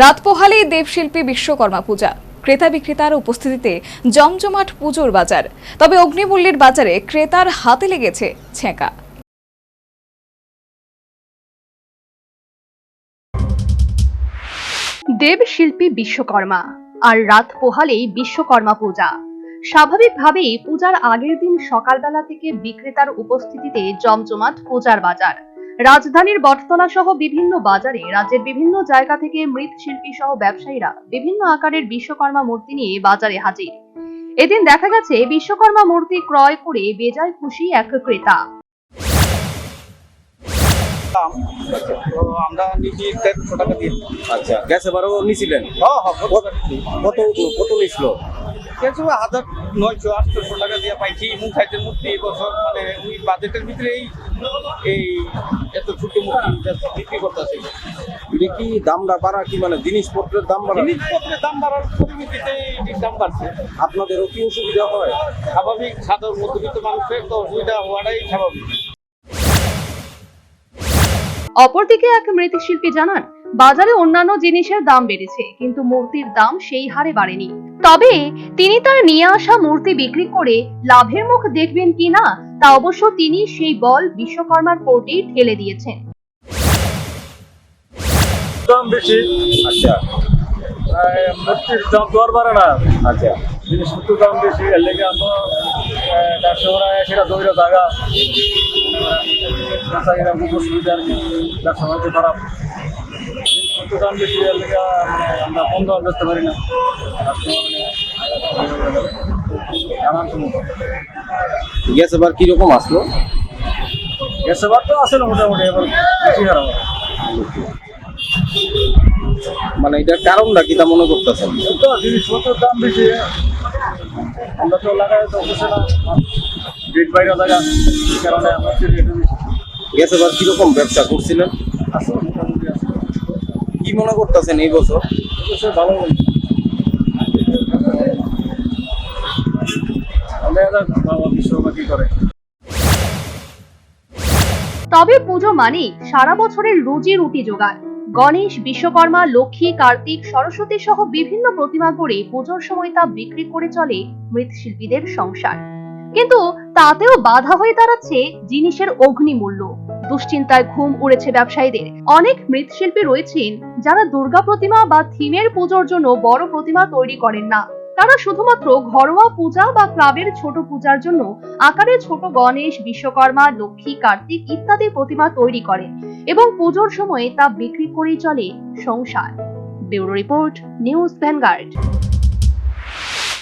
রাত পোহালেই দেবশিল্পী বিশ্বকর্মা পূজা। ক্রেতা বিক্রেতার উপস্থিতিতে জমজমাট পুজোর বাজার। তবে অগ্নিমূল্যের বাজারে ক্রেতার হাতে লেগেছে ছেঁকা দেবশিল্পী বিশ্বকর্মা, আর রাত পোহালেই বিশ্বকর্মা পূজা। স্বাভাবিকভাবেই পূজার আগের দিন সকালবেলা থেকে বিক্রেতার উপস্থিতিতে জমজমাট পূজার বাজার। রাজধানীর বটতলা সহ বিভিন্ন বাজারে রাজ্যের বিভিন্ন জায়গা থেকে মৃৎশিল্পী সহ ব্যবসায়ীরা বিভিন্ন আকারের বিশ্বকর্মা মূর্তি নিয়ে বাজারে হাজির। এদিন দেখা গেছে বিশ্বকর্মা মূর্তি ক্রয় করে বেজায় খুশি এক ক্রেতা। আমরা নিচে টাকা দিয়ে। আচ্ছা গ্যাস এবারও নিছিলেন? হ্যাঁ হ্যাঁ কত কত কত নিছিল। কিছু হাজার নয়শো আটশোশো টাকা দিয়ে পাইছি। মুখ খাইতে মূর্তি এবছর মানে ওই বাজেটের ভিতরে এই এই এত ছোট মূর্তি বিক্রি করতেছে। এটা কি দামটা বাড়া কি মানে জিনিসপত্রের দাম বাড়া? জিনিসপত্রের দাম বাড়ার পরিমিতিতে দাম বাড়ছে। আপনাদেরও কি অসুবিধা হয়? স্বাভাবিক সাধারণ মধ্যবিত্ত মানুষের তো অসুবিধা হওয়াটাই স্বাভাবিক। অপরদিকে এক মৃৎশিল্পী জানান বাজারে অন্যান্য জিনিসের দাম বেড়েছে কিন্তু মূর্তির দাম সেই হারে বাড়েনি। তবে তিনি তার নিয়ে আসা মূর্তি বিক্রি করে লাভের মুখ দেখবেন কিনা তা অবশ্য তিনি সেই বল বিশ্বকর্মার কোর্টেই ঠেলে দিয়েছেন। দাম বেশি? আচ্ছা। আহ, মূর্তির দাম তো আর বাড়ে না। আচ্ছা। জিনিসপত্রের দাম বেশি এর লেগে আমরা সেটা দৌড়ে জায়গা চাহিদা খুব অসুবিধা আর কি ব্যবসা খারাপ। দাম বেশি এর আমরা কম দাম বেচতে পারি না গ্যাস এবার কীরকম আসলো? গ্যাসের বার তো না মোটামুটি এবার বেশি খারাপ মানে এটার কারণটা কি তা মনে করতেছেন? তো জিনিসপত্রের দাম বেশি। আমরা তো লাগাই তো না। গেট বাইরে লাগা কারণে আমরা গ্যাস এবার কীরকম ব্যবসা করছিলেন? আছে মোটামুটি আছে কি মনে করতেছেন এই বছর? তবে পুজো মানেই সারা বছরের রুজি রুটি জোগাড়। গণেশ, বিশ্বকর্মা, লক্ষ্মী, কার্তিক, সরস্বতী সহ বিভিন্ন প্রতিমা করে পুজোর সময় তা বিক্রি করে চলে মৃৎশিল্পীদের সংসার। কিন্তু তাতেও বাধা হয়ে দাঁড়াচ্ছে জিনিসের অগ্নিমূল্য। দুশ্চিন্তায় ঘুম উড়েছে ব্যবসায়ীদের। অনেক মৃৎশিল্পী রয়েছেন যারা দুর্গা প্রতিমা বা থিমের পুজোর জন্য বড় প্রতিমা তৈরি করেন না। তারা শুধুমাত্র ঘরোয়া পূজা বা ক্লাবের ছোট পূজার জন্য আকারে ছোট গণেশ, বিশ্বকর্মা, লক্ষ্মী, কার্তিক ইত্যাদি প্রতিমা তৈরি করেন এবং পুজোর সময়ে তা বিক্রি করেই চলে সংসার। Bureau report, news vanguard.